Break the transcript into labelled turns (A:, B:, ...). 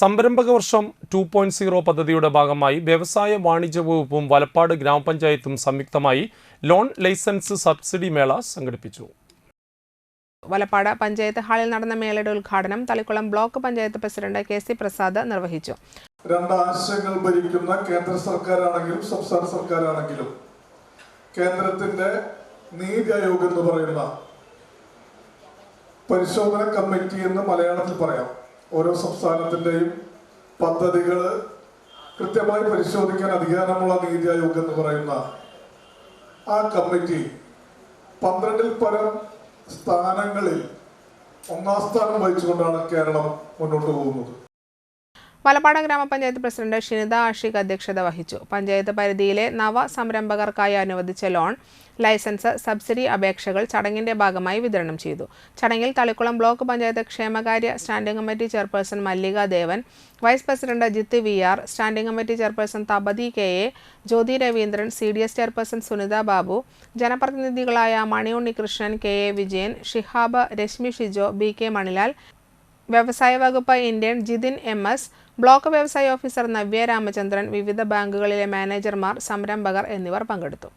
A: സംരംഭക വർഷം two point zero പദ്ധതിയുടെ ഭാഗമായി വ്യവസായ വാണിജ്യ വകുപ്പും വലപ്പാട് ഗ്രാമപഞ്ചായത്തും സംയുക്തമായി ലോൺ ലൈസൻസ് സബ്സിഡി മേള സംഘടിപ്പിച്ചു.
B: വലപ്പാട് പഞ്ചായത്ത് ഹാളിൽ നടന്ന മേളയുടെ ഉദ്ഘാടനം Thalikulam block panchayat president K C Prasad നിർവഹിച്ചു.
C: രണ്ട് ആശയങ്ങൾ ഭരിക്കുന്ന കേന്ദ്ര സർക്കാരാണെങ്കിലും സംസ്ഥാന സർക്കാരാണെങ്കിലും കേന്ദ്രത്തിന്റെ നീതി ആയോഗ് എന്ന് പറയുന്ന പരിശോധന കമ്മിറ്റി എന്ന് മലയാളത്തിൽ പറയാം. ഓരോ സംസ്ഥാനത്തിന്റെയും പദ്ധതികൾ കൃത്യമായി പരിശോധിക്കാൻ അധികാരമുള്ള നീതി ആയോഗ് എന്ന് പറയുന്ന ആ കമ്മിറ്റി പന്ത്രണ്ടിൽ പരം സ്ഥാനങ്ങളിൽ ഒന്നാം സ്ഥാനം വഹിച്ചുകൊണ്ടാണ് കേരളം മുന്നോട്ട് പോകുന്നത്.
B: വലപ്പാട് ഗ്രാമപഞ്ചായത്ത് പ്രസിഡന്റ് ഷിനിത ആഷിഖ് അധ്യക്ഷത വഹിച്ചു. പഞ്ചായത്ത് പരിധിയിലെ നവ സംരംഭകർക്കായി അനുവദിച്ച ലോൺ ലൈസൻസ് സബ്സിഡി അപേക്ഷകൾ ചടങ്ങിന്റെ ഭാഗമായി വിതരണം ചെയ്തു. ചടങ്ങിൽ തളിക്കുളം ബ്ലോക്ക് പഞ്ചായത്ത് ക്ഷേമകാര്യ standing committee chairperson Mallika Devan vice president Jith V R standing committee chairperson Thapathi K A Jyothi Ravindran C D S chairperson Sunitha Babu ജനപ്രതിനിധികളായ Mani Unnikrishnan K A Vijayan Shihab Rashmi Shijo B K Manilal വ്യവസായ വകുപ്പ് Indian Jithin M S block വ്യവസായ officer Navya Ramachandran വിവിധ ബാങ്കുകളിലെ മാനേജർമാർ സംരംഭകർ എന്നിവർ പങ്കെടുത്തു.